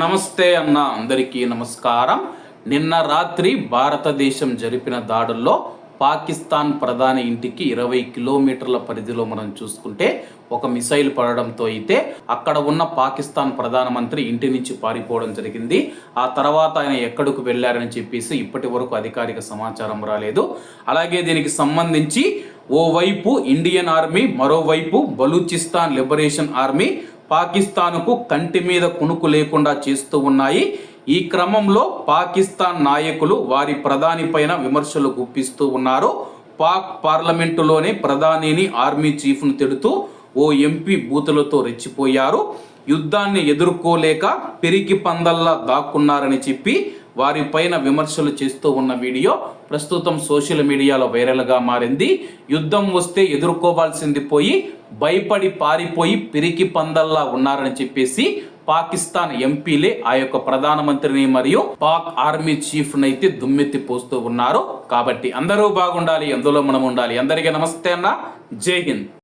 నమస్తే అన్న అందరికీ నమస్కారం. నిన్న రాత్రి భారతదేశం జరిపిన దాడుల్లో పాకిస్తాన్ ప్రధాని ఇంటికి ఇరవై కిలోమీటర్ల పరిధిలో మనం చూసుకుంటే ఒక మిసైల్ పడడంతో అయితే అక్కడ ఉన్న పాకిస్తాన్ ప్రధానమంత్రి ఇంటి నుంచి పారిపోవడం జరిగింది. ఆ తర్వాత ఆయన ఎక్కడికి వెళ్ళారని చెప్పేసి ఇప్పటి వరకు అధికారిక సమాచారం రాలేదు. అలాగే దీనికి సంబంధించి ఓవైపు ఇండియన్ ఆర్మీ మరోవైపు బలూచిస్తాన్ లిబరేషన్ ఆర్మీ పాకిస్తాన్కు కంటి మీద కునుకు లేకుండా చేస్తూ ఉన్నాయి. ఈ క్రమంలో పాకిస్తాన్ నాయకులు వారి ప్రధాని పైన విమర్శలు గుప్పిస్తూ ఉన్నారు. పాక్ పార్లమెంటులోనే ప్రధానిని ఆర్మీ చీఫ్ను తిడుతూ ఓ ఎంపీ బూతులతో రెచ్చిపోయారు. యుద్ధాన్ని ఎదుర్కోలేక పెరిగి పందల్లా దాక్కున్నారని చెప్పి వారిపైన విమర్శలు చేస్తూ ఉన్న వీడియో ప్రస్తుతం సోషల్ మీడియాలో వైరల్గా మారింది. యుద్ధం వస్తే ఎదుర్కోవాల్సింది పోయి భయపడి పారిపోయి పిరికి పందల్లా ఉన్నారని చెప్పేసి పాకిస్తాన్ ఎంపీలే ఆ యొక్క ప్రధానమంత్రిని మరియు పాక్ ఆర్మీ చీఫ్ నైతే దుమ్మెత్తి పోస్తూ ఉన్నారు. కాబట్టి అందరూ బాగుండాలి అందులో మనం ఉండాలి. అందరికీ నమస్తే అన్న. జై హింద్.